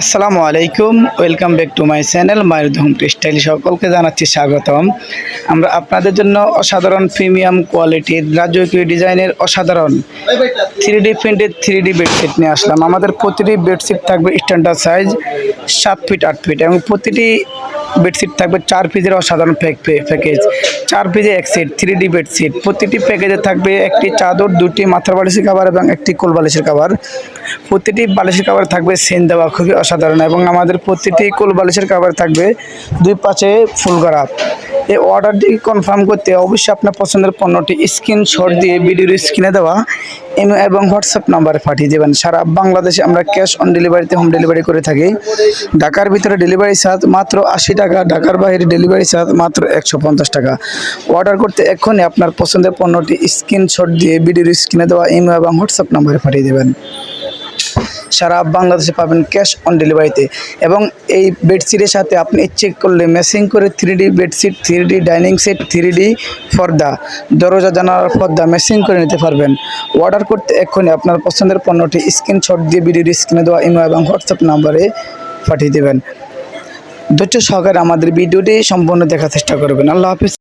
আসসালামু আলাইকুম, welcome back to my channel মায়ের ধুম স্টাইল সকলকে জানাচ্ছি স্বাগতম। আমরা আপনাদের জন্য অসাধারণ প্রিমিয়াম কোয়ালিটির রাজকীয় ডিজাইনের অসাধারণ three D printed three D bedsheet নিয়ে আসলাম। আমাদের প্রতিটি বেডশিট থাকবে স্ট্যান্ডার্ড সাইজ সাত ফিট আট ফিট এবং প্রতিটি বেডশিট থাকবে চার পিসের অসাধারণ প্যাকেজ চার পিসে এক সেট থ্রি ডি বেডশিট প্রতিটি প্যাকেজে থাকবে একটি চাদর, দুটি মাথার বালিশের কাভার এবং একটি কোল বালিশের কাভার প্রতিটি বালিশের কাভার থাকবে সেন দেওয়া, খুবই অসাধারণ। এবং আমাদের প্রতিটি কোল বালিশের কাভার থাকবে দুই পাশে ফুল গরাপ এই অর্ডারটি কনফার্ম করতে অবশ্যই আপনার পছন্দের পণ্যটি স্ক্রিনশট দিয়ে ভিডিওর স্ক্রিনে দেওয়া ইমেল এবং হোয়াটসঅ্যাপ নাম্বারে পাঠিয়ে দেবেন। সারা বাংলাদেশে আমরা ক্যাশ অন ডেলিভারিতে হোম ডেলিভারি করে থাকি। ঢাকার ভিতরে ডেলিভারি চার্জ মাত্র আশি টাকা, ঢাকার বাইরে ডেলিভারি চার্জ মাত্র একশো পঞ্চাশ টাকা। অর্ডার করতে এক্ষুনি আপনার পছন্দের পণ্যটি স্ক্রিনশট দিয়ে ভিডিওর স্ক্রিনে দেওয়া ইমেল এবং হোয়াটসঅ্যাপ নাম্বারে পাঠিয়ে দেবেন। সারা বাংলাদেশে পাবেন ক্যাশ অন ডেলিভারিতে। এবং এই বেডশিটের সাথে আপনি চেক করলে ম্যাচিং করে three D bedsheet three D dining set three D পর্দা, দরজা, জানালার পর্দা ম্যাচিং করে নিতে পারবেন। অর্ডার করতে এক্ষুনি আপনার পছন্দের পণ্যটি স্ক্রিনশট দিয়ে ভিডিওর স্ক্রিনে দেওয়া ইমেল এবং হোয়াটসঅ্যাপ নাম্বারে পাঠিয়ে দেবেন। ধৈর্য সহকারে আমাদের ভিডিওটি সম্পূর্ণ দেখার চেষ্টা করবেন। আল্লাহ হাফিজ।